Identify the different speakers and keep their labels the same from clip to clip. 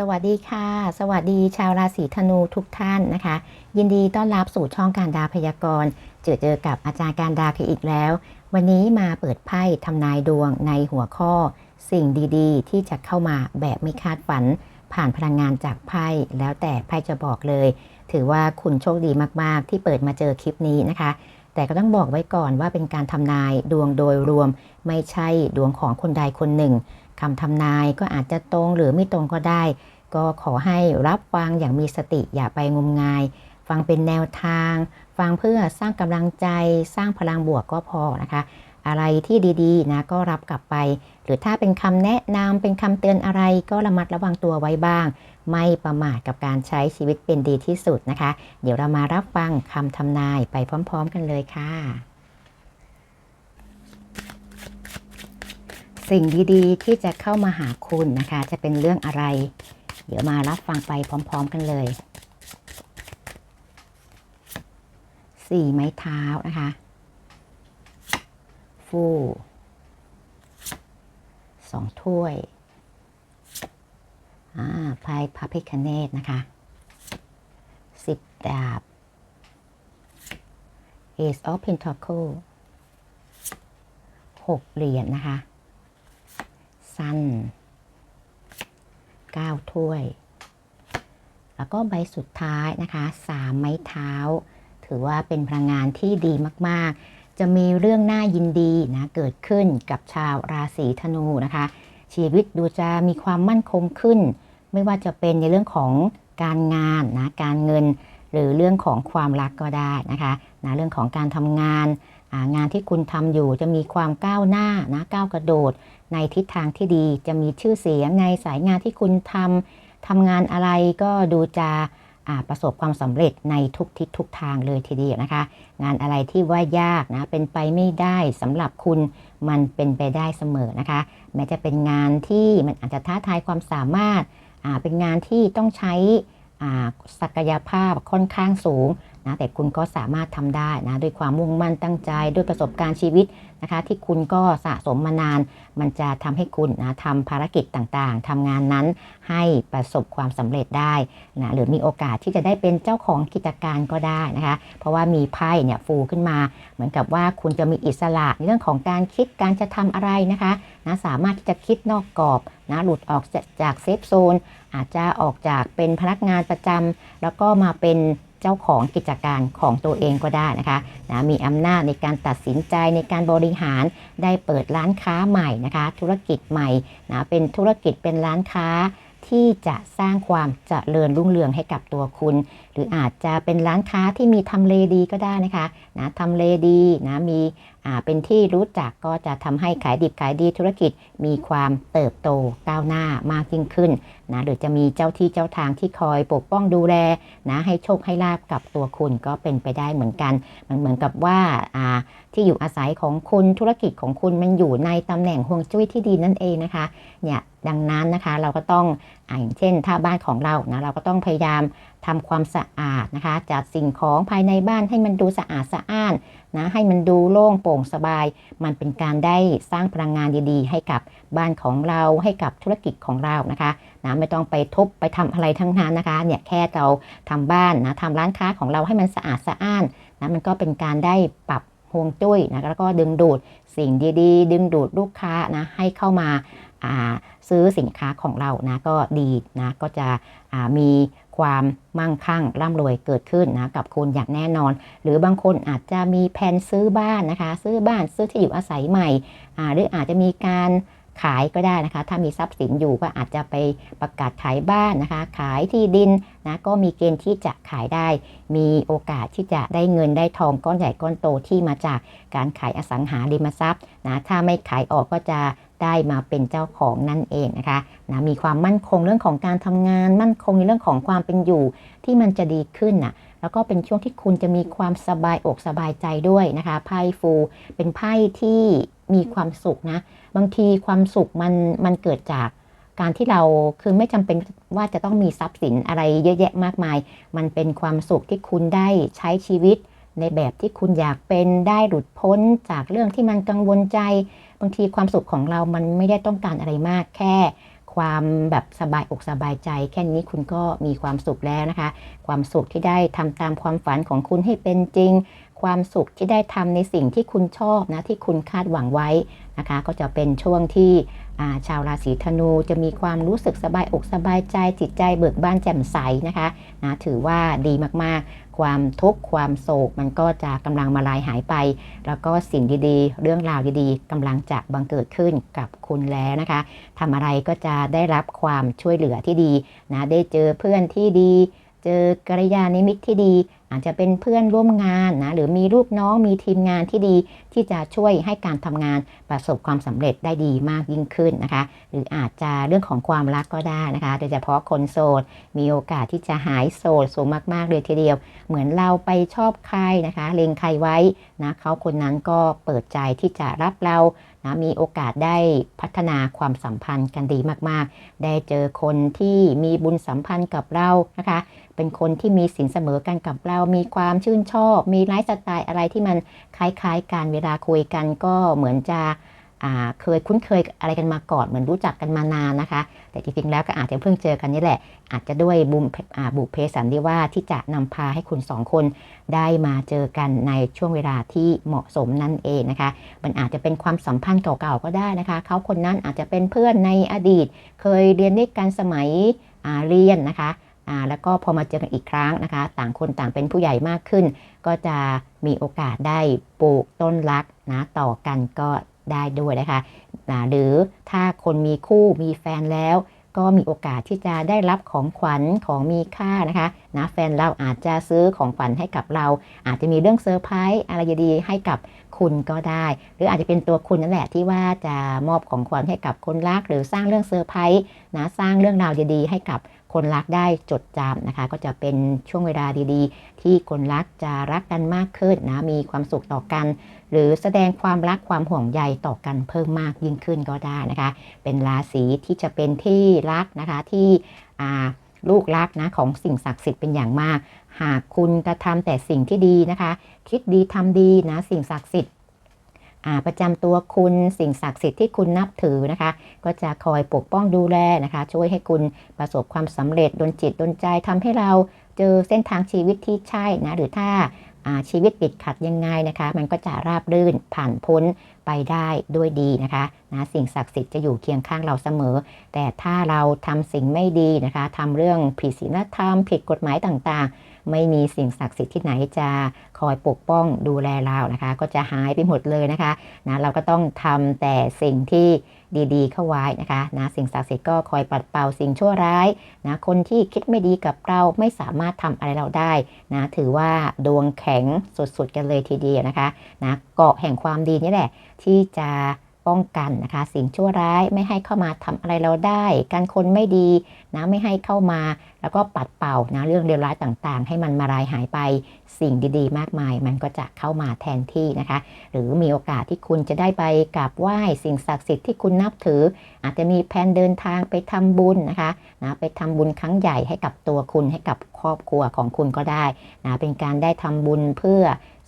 Speaker 1: สวัสดีค่ะ สวัสดีชาวราศีธนูทุกท่านนะคะ ยินดีต้อนรับสู่ช่องการดาพยากรณ์เจอเจอกับอาจารย์การดาคืออีกแล้ว วันนี้มาเปิดไพ่ทำนายดวงในหัวข้อ สิ่งดีๆ ที่จะเข้ามาแบบไม่คาดฝัน ผ่านพลังงานจากไพ่แล้วแต่ไพ่จะบอกเลย ถือว่าคุณโชคดีมากๆ ที่เปิดมาเจอคลิปนี้นะคะ แต่ก็ต้องบอกไว้ก่อนว่าเป็นการทำนายดวงโดยรวม ไม่ใช่ดวงของคนใดคนหนึ่ง คำทำนายก็อาจจะตรงหรือไม่ตรงก็ได้ ก็ขอให้รับฟังอย่างมีสติอย่าไปงมงาย ฟังเป็นแนวทาง ฟังเพื่อสร้างกำลังใจ สร้างพลังบวกก็พอนะคะ อะไรที่ดีๆนะก็รับกลับไป หรือถ้าเป็นคำแนะนำเป็นคำเตือนอะไรก็ระมัดระวังตัวไว้บ้าง ไม่ประมาทกับการใช้ชีวิตเป็นดีที่สุดนะคะ เดี๋ยวเรามารับฟังคำทำนายไปพร้อม ๆ กันเลยค่ะ สิ่งดีๆ ที่จะเข้ามาหาคุณนะคะ จะเป็นเรื่องอะไร เดี๋ยวมารับฟังไปพร้อม ๆ กันเลยสี่ไม้เท้านะคะฟู่สองถ้วยอ่าไพ่พระพิคเนตนะคะสิบดาบ Ace of pentacles หกเหรียญนะคะ สั้นเก้าถ้วย แล้วก็ใบสุดท้ายนะคะสามไม้เท้า ถือว่าเป็นพลังงานที่ดีมากๆ จะมีเรื่องน่ายินดีนะ เกิดขึ้นกับชาวราศีธนูนะคะ ชีวิตดูจะมีความมั่นคงขึ้น ไม่ว่าจะเป็นในเรื่องของการงานนะ การเงิน หรือเรื่องของความรักก็ได้นะคะนะเรื่องของการทำงานงานที่คุณทำอยู่จะมีความก้าวหน้านะก้าวกระโดด ในทิศทางที่ดีจะมีชื่อเสียงในสายงานที่คุณทำทำงานอะไรก็ดูจะประสบความสำเร็จในทุกทิศทุกทางเลยทีเดียวนะคะ งานอะไรที่ว่ายากนะเป็นไปไม่ได้สำหรับคุณมันเป็นไปได้เสมอนะคะ แม้จะเป็นงานที่มันอาจจะท้าทายความสามารถเป็นงานที่ต้องใช้ ศักยภาพค่อนข้างสูง นะแต่คุณก็สามารถทำได้นะด้วยความมุ่งมั่นตั้งใจด้วยประสบการณ์ชีวิตนะคะที่คุณก็สะสมมานาน มันจะทำให้คุณนะทำภารกิจต่างๆทำงานนั้นให้ประสบความสำเร็จได้นะหรือมีโอกาสที่จะได้เป็นเจ้าของกิจการก็ได้นะคะ เพราะว่ามีไพ่เนี่ยฟูขึ้นมา เหมือนกับว่าคุณจะมีอิสระในเรื่องของการคิดการจะทำอะไรนะคะนะสามารถที่จะคิดนอกกรอบนะหลุดออกจากเซฟโซนอาจจะออกจากเป็นพนักงานประจำแล้วก็มาเป็น เจ้าของกิจการของตัวเองก็ได้นะคะนะมีอำนาจในการตัดสินใจในการบริหารได้เปิดร้านค้าใหม่นะคะ ธุรกิจใหม่นะเป็นธุรกิจเป็นร้านค้า ที่จะสร้างความเจริญรุ่งเรืองให้กับตัวคุณ หรืออาจจะเป็นร้านค้าที่มีทำเลดีก็ได้นะคะนะทำเลดีนะมีเป็นที่รู้จักก็จะทำให้ขายดิบขายดีธุรกิจ มีความเติบโตก้าวหน้ามากยิ่งขึ้นนะหรือจะมีเจ้าที่เจ้าทางที่คอยปกป้องดูแลนะให้โชคให้ลาบกับตัวคุณก็เป็นไปได้เหมือนกัน มันเหมือนกับว่าที่อยู่อาศัยของคุณธุรกิจของคุณมันอยู่ในตำแหน่งห่วงจุ้ยที่ดีนั่นเองนะคะเนี่ย ดังนั้นนะคะ เราก็ต้องอย่างเช่น ถ้าบ้านของเรานะเราก็ต้องพยายามทำความสะอาดนะคะ จัดสิ่งของภายในบ้านให้มันดูสะอาดสะอ้านนะให้มันดูโล่งโปร่งสบาย มันเป็นการได้สร้างพลังงานดีๆ ให้กับบ้านของเราให้กับธุรกิจของเรานะคะนะไม่ต้องไปทุบไปทำอะไรทั้งนั้นนะคะเนี่ยแค่เราทำบ้านนะทำร้านค้าของเราให้มันสะอาดสะอ้านนะมันก็เป็นการได้ปรับฮวงจุ้ยนะแล้วก็ดึงดูดสิ่งดีๆ ดึงดูดลูกค้านะให้เข้ามาซื้อสินค้าของเรานะก็ดีนะก็จะมีความมั่งคั่งร่ำรวยเกิดขึ้นนะกับคุณอย่างแน่นอน หรือบางคนอาจจะมีแผนซื้อบ้านนะคะ ซื้อบ้านซื้อที่อยู่อาศัยใหม่หรืออาจจะมีการ ขายก็ได้นะคะ ถ้ามีทรัพย์สินอยู่ก็อาจจะไปประกาศขายบ้านนะคะ ขายที่ดินนะก็มีเกณฑ์ที่จะขายได้ มีโอกาสที่จะได้เงินได้ทองก้อนใหญ่ก้อนโตที่มาจากการขายอสังหาริมทรัพย์นะถ้าไม่ขายออกก็จะได้มาเป็นเจ้าของนั่นเองนะคะนะมีความมั่นคงเรื่องของการทำงาน มั่นคงในเรื่องของความเป็นอยู่ที่มันจะดีขึ้นน่ะแล้วก็เป็นช่วงที่คุณจะมีความสบายอกสบายใจด้วยนะคะไพ่ฟู เป็นไพ่ที่มีความสุขนะ บางทีความสุขมันมันเกิดจากการที่เราคือไม่จำเป็นว่าจะต้องมีทรัพย์สินอะไรเยอะแยะมากมาย มันเป็นความสุขที่คุณได้ใช้ชีวิต ในแบบที่คุณอยากเป็นได้หลุดพ้นจากเรื่องที่มันกังวลใจ บางทีความสุขของเรามันไม่ได้ต้องการอะไรมากแค่ ความแบบสบายอกสบายใจ แค่นี้คุณก็มีความสุขแล้วนะคะ ความสุขที่ได้ทำตามความฝันของคุณให้เป็นจริง ความสุขที่ได้ทำในสิ่งที่คุณชอบนะที่คุณคาดหวังไว้นะคะ ก็จะเป็นช่วงที่ชาวราศีธนูจะมีความรู้สึกสบายอกสบายใจจิตใจเบิกบานแจ่มใสนะคะนะถือว่าดีมากๆ ความทุกข์ความโศกมันก็จะกำลังมาลายหายไป แล้วก็สิ่งดีๆ เรื่องราวดีๆกำลังจะบังเกิดขึ้นกับคุณแล้วนะคะทำอะไรก็จะได้รับความช่วยเหลือที่ดีนะได้เจอเพื่อนที่ดี เจอกัลยาณมิตที่ดี อาจจะเป็นเพื่อนร่วมงานนะหรือมีลูกน้องมีทีมงานที่ดีที่จะช่วยให้การทำงานประสบความสำเร็จได้ดีมากยิ่งขึ้นนะคะ หรืออาจจะเรื่องของความรักก็ได้นะคะ โดยเฉพาะคนโสดมีโอกาสที่จะหายโสดสูงมากๆเลยทีเดียว เหมือนเราไปชอบใครนะคะ เล็งใครไว้นะเขาคนนั้นก็เปิดใจที่จะรับเรานะมีโอกาสได้พัฒนาความสัมพันธ์กันดีมากๆ ได้เจอคนที่มีบุญสัมพันธ์กับเรานะคะ เป็นคนที่มีสินเสมอกันกับเรา มีความชื่นชอบ มีไลฟ์สไตล์อะไรที่มันคล้ายๆกันเวลาคุยกันก็เหมือนจะเคยคุ้นเคยอะไรกันมาก่อนเหมือนรู้จักกันมานานนะคะ แต่จริงๆแล้วก็อาจจะเพิ่งเจอกันนี่แหละ อาจจะด้วยบุมบุเพสันนิว่าที่จะนำพาให้คุณสองคนได้มาเจอกันในช่วงเวลาที่เหมาะสมนั่นเองนะคะ มันอาจจะเป็นความสัมพันธ์เก่าๆก็ได้นะคะ เขาคนนั้นอาจจะเป็นเพื่อนในอดีต เคยเรียนด้วยกันสมัยเรียนนะคะ แล้วก็พอมาเจอกันอีกครั้งนะคะ ต่างคนต่างเป็นผู้ใหญ่มากขึ้น ก็จะมีโอกาสได้ปลูกต้นรักนะต่อกันก็ได้ด้วยนะคะนะหรือถ้าคนมีคู่มีแฟนแล้ว ก็มีโอกาสที่จะได้รับของขวัญของมีค่านะคะนะแฟนเราอาจจะซื้อของขวัญให้กับเรา อาจจะมีเรื่องเซอร์ไพรส์อะไรดีให้กับคุณก็ได้ หรืออาจจะเป็นตัวคุณนั่นแหละที่ว่าจะมอบของขวัญให้กับคนรัก หรือสร้างเรื่องเซอร์ไพรส์นะสร้างเรื่องราวดีๆให้กับ คนรักได้จดจำนะคะ ก็จะเป็นช่วงเวลาดีๆ ที่คนรักจะรักกันมากขึ้นนะ มีความสุขต่อกัน หรือแสดงความรักความห่วงใยต่อกันเพิ่มมากยิ่งขึ้นก็ได้นะคะ เป็นราศีที่จะเป็นที่รักนะคะที่ลูกรักนะของสิ่งศักดิ์สิทธิ์เป็นอย่างมาก หากคุณกระทำแต่สิ่งที่ดีนะคะ คิดดีทำดีนะสิ่งศักดิ์สิทธิ์ ประจำตัวคุณสิ่งศักดิ์สิทธิ์ที่คุณนับถือนะคะ ก็จะคอยปกป้องดูแลนะคะ ช่วยให้คุณประสบความสำเร็จดนจิตดนใจทำให้เราเจอเส้นทางชีวิตที่ใช่นะหรือถ้าชีวิตติดขัดยังไงนะคะ มันก็จะราบรื่นผ่านพ้น ไปได้ด้วยดีนะคะนะสิ่งศักดิ์สิทธิ์จะอยู่เคียงข้างเราเสมอ แต่ถ้าเราทำสิ่งไม่ดีนะคะทำเรื่องผิดศีลธรรม ผิดกฎหมายต่างๆ ไม่มีสิ่งศักดิ์สิทธิ์ที่ไหนจะคอยปกป้องดูแลเรานะคะ ก็จะหายไปหมดเลยนะคะนะเราก็ต้องทำแต่สิ่งที่ดีๆ เข้าไว้นะคะนะสิ่งศักดิ์สิทธิ์ก็คอยปัดเป่าสิ่งชั่วร้ายนะคนที่คิดไม่ดีกับเราไม่สามารถทำอะไรเราได้นะถือว่าดวงแข็งสุดๆกันเลยทีเดียวนะคะนะเกาะแห่งความดีนี่แหละที่จะป้องกันนะคะ สิ่งชั่วร้ายไม่ให้เข้ามาทำอะไรเราได้ การคนไม่ดีนะไม่ให้เข้ามา แล้วก็ปัดเป่านะเรื่องเลวร้ายต่างๆ ให้มันมารายหายไปสิ่งดีๆ มากมาย มันก็จะเข้ามาแทนที่นะคะ หรือมีโอกาสที่คุณจะได้ไปกราบไหว้สิ่งศักดิ์สิทธิ์ที่คุณนับถือ อาจจะมีแผนเดินทางไปทำบุญนะคะนะไปทำบุญครั้งใหญ่ให้กับตัวคุณให้กับครอบครัวของคุณก็ได้นะเป็นการได้ทำบุญเพื่อ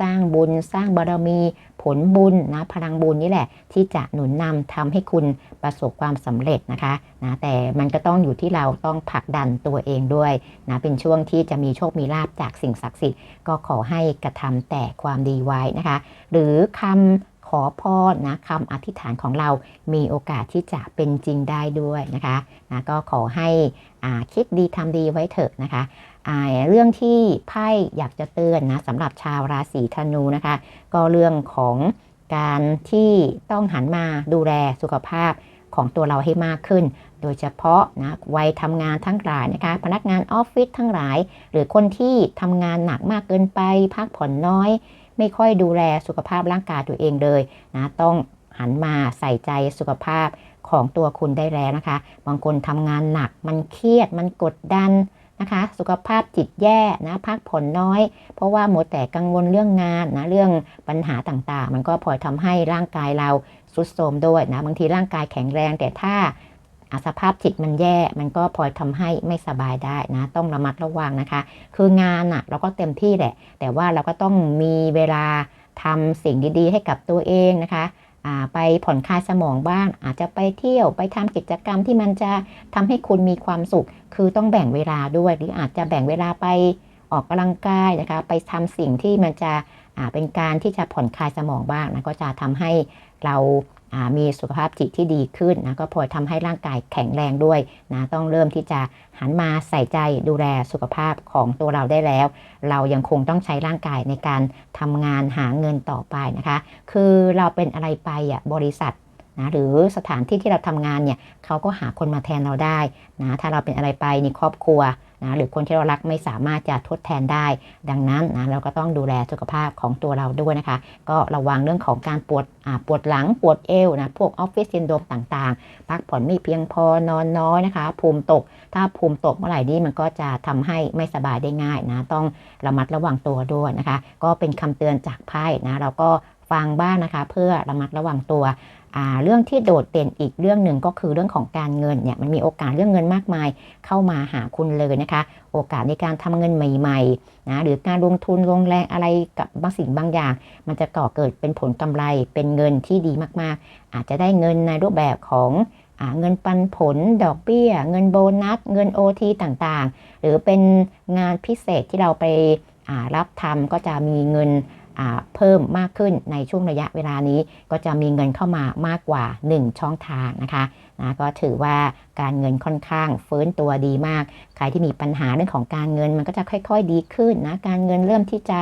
Speaker 1: สร้างบุญ สร้างบารมีผลบุญนะพลังบุญนี่แหละ ที่จะหนุนนำทำให้คุณประสบความสำเร็จนะคะนะแต่มันก็ต้องอยู่ที่เราต้องผลักดันตัวเองด้วยนะเป็นช่วงที่จะมีโชคมีลาบจากสิ่งศักดิ์สิทธิ์ก็ขอให้กระทำแต่ความดีไว้นะคะ หรือคำขอพรนะคำอธิษฐานของเรามีโอกาสที่จะเป็นจริงได้ด้วยนะคะนะก็ขอให้คิดดีทำดีไว้เถอะนะคะเรื่องที่ไพ่อยากจะเตือนนะสำหรับชาวราศีธนูนะคะ ก็เรื่องของการที่ต้องหันมาดูแลสุขภาพของตัวเราให้มากขึ้น โดยเฉพาะนะวัยทำงานทั้งหลายนะคะ พนักงานออฟฟิศทั้งหลาย หรือคนที่ทำงานหนักมากเกินไป พักผ่อนน้อย ไม่ค่อยดูแลสุขภาพร่างกายตัวเองเลยนะต้องหันมาใส่ใจสุขภาพของตัวคุณได้แล้วนะคะ บางคนทำงานหนักมันเครียดมันกดดัน นะคะ สุขภาพจิตแย่นะพักผ่อนน้อย เพราะว่าหมดแต่กังวลเรื่องงานนะเรื่องปัญหาต่างๆ มันก็พลอยทำให้ร่างกายเราสุดโทมด้วยนะบางทีร่างกายแข็งแรงแต่ถ้าสภาพจิตมันแย่ มันก็พลอยทำให้ไม่สบายได้นะ ต้องระมัดระวังนะคะ คืองานอะเราก็เต็มที่แหละ แต่ว่าเราก็ต้องมีเวลาทำสิ่งดีๆ ให้กับตัวเองนะคะ ไปผ่อนคลายสมองบ้าง อาจจะไปเที่ยวไปทำกิจกรรมที่มันจะทำให้คุณมีความสุข คือต้องแบ่งเวลาด้วย หรืออาจจะแบ่งเวลาไปออกกำลังกายนะคะ ไปทำสิ่งที่มันจะเป็นการที่จะผ่อนคลายสมองบ้างนะก็จะทำให้เรา มีสุขภาพจิตที่ดีขึ้นนะก็พอทำให้ร่างกายแข็งแรงด้วยนะต้องเริ่มที่จะหันมาใส่ใจดูแลสุขภาพของตัวเราได้แล้ว เรายังคงต้องใช้ร่างกายในการทำงานหาเงินต่อไปนะคะ คือเราเป็นอะไรไปอะบริษัทนะหรือสถานที่ที่เราทำงานเนี่ยเขาก็หาคนมาแทนเราได้นะถ้าเราเป็นอะไรไปในครอบครัว นะหรือคนที่เรารักไม่สามารถจะทดแทนได้ ดังนั้นนะเราก็ต้องดูแลสุขภาพของตัวเราด้วยนะคะ ก็ระวังเรื่องของการปวดปวดหลังปวดเอวนะพวกออฟฟิศซินโดรมต่างๆ พักผ่อนไม่เพียงพอนอนน้อยนะคะ ภูมิตก ถ้าภูมิตกเมื่อไหร่นี้มันก็จะทำให้ไม่สบายได้ง่ายนะต้องระมัดระวังตัวด้วยนะคะ ก็เป็นคำเตือนจากไพ่นะเราก็ฟังบ้างนะคะ เพื่อระมัดระวังตัว เรื่องที่โดดเด่นอีกเรื่องหนึ่งก็คือเรื่องของการเงินเนี่ยมันมีโอกาสเรื่องเงินมากมาย เข้ามาหาคุณเลยนะคะ โอกาสในการทำเงินใหม่ๆนะหรือการลงทุนลงแรงอะไรกับบางสิ่งบางอย่าง มันจะก่อเกิดเป็นผลกำไรเป็นเงินที่ดีมากๆ อาจจะได้เงินในรูปแบบของเงินปันผล ดอกเบี้ย เงินโบนัส เงิน OT ต่างๆ หรือเป็นงานพิเศษที่เราไปรับทำก็จะมีเงิน เพิ่มมากขึ้นในช่วงระยะเวลานี้ ก็จะมีเงินเข้ามามากกว่า 1 ช่องทางนะคะนะก็ถือว่าการเงินค่อนข้างฟื้นตัวดีมาก ใครที่มีปัญหาเรื่องของการเงินมันก็จะค่อยๆดีขึ้นนะ การเงินเริ่มที่จะ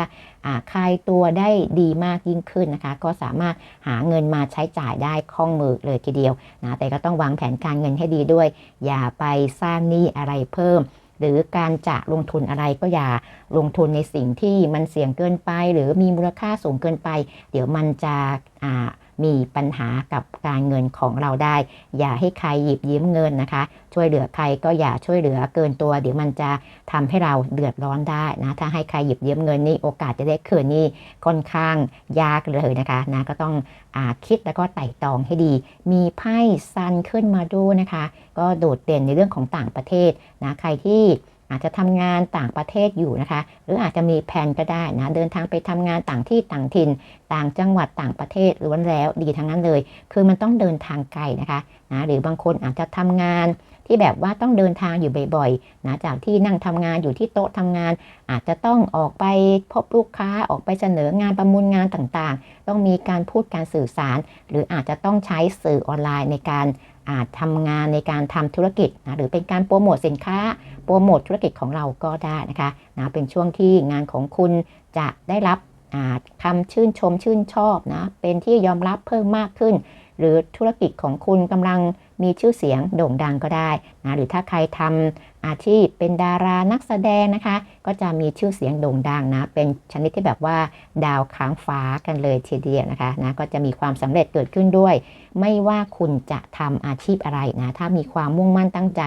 Speaker 1: คลายตัวได้ดีมากยิ่งขึ้นนะคะ ก็สามารถหาเงินมาใช้จ่ายได้คล่องมือเลยทีเดียวนะ แต่ก็ต้องวางแผนการเงินให้ดีด้วย อย่าไปสร้างหนี้อะไรเพิ่ม หรือการจะลงทุนอะไรก็อย่าลงทุนในสิ่งที่มันเสี่ยงเกินไป หรือมีมูลค่าสูงเกินไป เดี๋ยวมันจะ มีปัญหากับการเงินของเราได้ อย่าให้ใครหยิบยืมเงินนะคะ ช่วยเหลือใครก็อย่าช่วยเหลือเกินตัว เดี๋ยวมันจะทำให้เราเดือดร้อนได้นะถ้าให้ใครหยิบยืมเงินนี่โอกาสจะได้คืนนี่ค่อนข้างยากเลยนะคะนะก็ต้องอคิดแล้วก็ไต่ตองให้ดี มีไพ่ซันขึ้นมาดูนะคะ ก็โดดเด่นในเรื่องของต่างประเทศนะใครที่ อาจจะทำงานต่างประเทศอยู่นะคะ หรืออาจจะมีแผนก็ได้นะเดินทางไปทำงานต่างที่ต่างถิ่น ต่างจังหวัดต่างประเทศล้วนแล้วดีทั้งนั้นเลย คือมันต้องเดินทางไกลนะคะนะหรือบางคนอาจจะทำงานที่แบบว่าต้องเดินทางอยู่บ่อยๆนะจากที่นั่งทำงานอยู่ที่โต๊ะทำงาน อาจจะต้องออกไปพบลูกค้าออกไปเสนองานประมูลงานต่างๆ ต้องมีการพูดการสื่อสาร หรืออาจจะต้องใช้สื่อออนไลน์ในการ อาจทำงานในการทำธุรกิจนะหรือเป็นการโปรโมทสินค้า โปรโมทธุรกิจของเราก็ได้นะคะนะเป็นช่วงที่งานของคุณจะได้รับคำชื่นชมชื่นชอบนะเป็นที่ยอมรับเพิ่มมากขึ้น หรือธุรกิจของคุณกำลังมีชื่อเสียงโด่งดังก็ได้นะหรือถ้าใครทำอาชีพเป็นดารานักแสดงนะคะ ก็จะมีชื่อเสียงโด่งดังนะเป็นชนิดที่แบบว่าดาวค้างฟ้ากันเลยทีเดียวนะคะนะก็จะมีความสำเร็จเกิดขึ้นด้วย ไม่ว่าคุณจะทำอาชีพอะไรนะถ้ามีความมุ่งมั่นตั้งใจ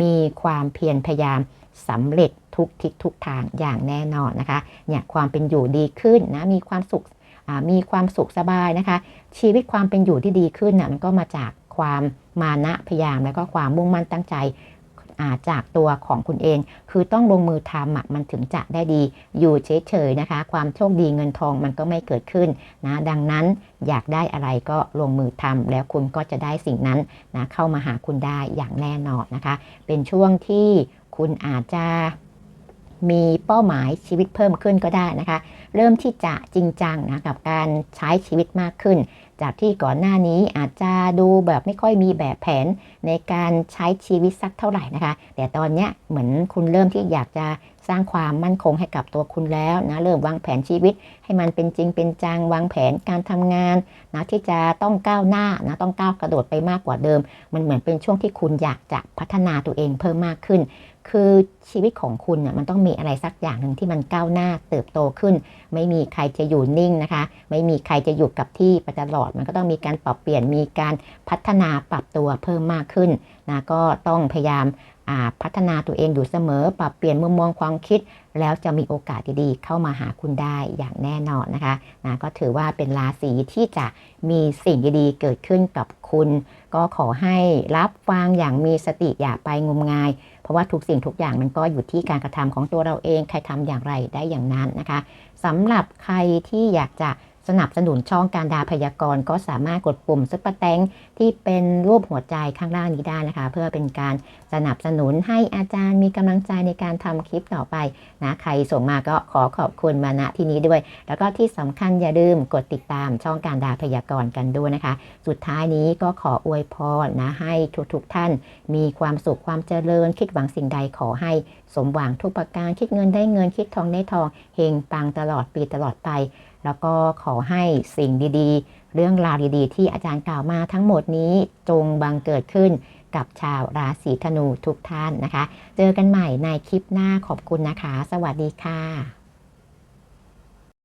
Speaker 1: มีความเพียรพยายามสำเร็จทุกทิศทุกทางอย่างแน่นอนนะคะเนี่ยความเป็นอยู่ดีขึ้นนะมีความสุข มีความสุขสบายนะคะ ชีวิตความเป็นอยู่ที่ดีขึ้นนะมันก็มาจากความมานะพยายามแล้วก็ความมุ่งมั่นตั้งใจจากตัวของคุณเอง คือต้องลงมือทำมันถึงจะได้ดี อยู่เฉยๆนะคะ ความโชคดีเงินทองมันก็ไม่เกิดขึ้นนะดังนั้นอยากได้อะไรก็ลงมือทำแล้วคุณก็จะได้สิ่งนั้นนะเข้ามาหาคุณได้อย่างแน่นอนนะคะ เป็นช่วงที่คุณอาจจะมีเป้าหมายชีวิตเพิ่มขึ้นก็ได้นะคะ เริ่มที่จะจริงจังนะกับการใช้ชีวิตมากขึ้นจากที่ก่อนหน้านี้อาจจะดูแบบไม่ค่อยมีแบบแผนในการใช้ชีวิตสักเท่าไหร่นะคะ แต่ตอนนี้เหมือนคุณเริ่มที่อยากจะสร้างความมั่นคงให้กับตัวคุณแล้วนะเริ่มวางแผนชีวิต ให้มันเป็นจริงเป็นจังวางแผนการทำงานนะที่จะต้องก้าวหน้านะต้องก้าวกระโดดไปมากกว่าเดิม มันเหมือนเป็นช่วงที่คุณอยากจะพัฒนาตัวเองเพิ่มมากขึ้น คือชีวิตของคุณเนี่ยมันต้องมีอะไรสักอย่างหนึ่งที่มันก้าวหน้าเติบโตขึ้น ไม่มีใครจะอยู่นิ่งนะคะ ไม่มีใครจะอยู่กับที่ไปตลอดมันก็ต้องมีการปรับเปลี่ยนมีการพัฒนาปรับตัวเพิ่มมากขึ้นนะก็ต้องพยายามพัฒนาตัวเองอยู่เสมอ ปรับเปลี่ยนมุมมองความคิด แล้วจะมีโอกาสดีๆ เข้ามาหาคุณได้อย่างแน่นอนนะคะนะก็ถือว่าเป็นราศีที่จะมีสิ่งดีๆ เกิดขึ้นกับคุณ ก็ขอให้รับฟังอย่างมีสติอย่าไปงมงาย เพราะว่าทุกสิ่งทุกอย่างมันก็อยู่ที่การกระทำของตัวเราเอง ใครทำอย่างไรได้อย่างนั้นนะคะสำหรับใครที่อยากจะ สนับสนุนช่องการดาพยากรณ์ก็สามารถกดปุ่มซุปเปอร์แตงที่เป็นรูปหัวใจข้างล่างนี้ได้นะคะ เพื่อเป็นการสนับสนุนให้อาจารย์มีกำลังใจในการทำคลิปต่อไปนะใครส่งมาก็ขอขอบคุณมาณที่นี้ด้วย แล้วก็ที่สำคัญอย่าลืมกดติดตามช่องการดาพยากรณ์กันด้วยนะคะ สุดท้ายนี้ก็ขออวยพรนะให้ทุกๆทท่าน มีความสุขความเจริญคิดหวังสิ่งใดขอให้สมหวังทุกประการคิดเงินได้เงินคิดทองได้ทองเฮงปังตลอดปีตลอดไป แล้วก็ขอให้สิ่งดีๆ เรื่องราวดีๆ ที่อาจารย์กล่าวมาทั้งหมดนี้จงบังเกิดขึ้นกับชาวราศีธนูทุกท่านนะคะ เจอกันใหม่ในคลิปหน้าขอบคุณนะคะ สวัสดีค่ะ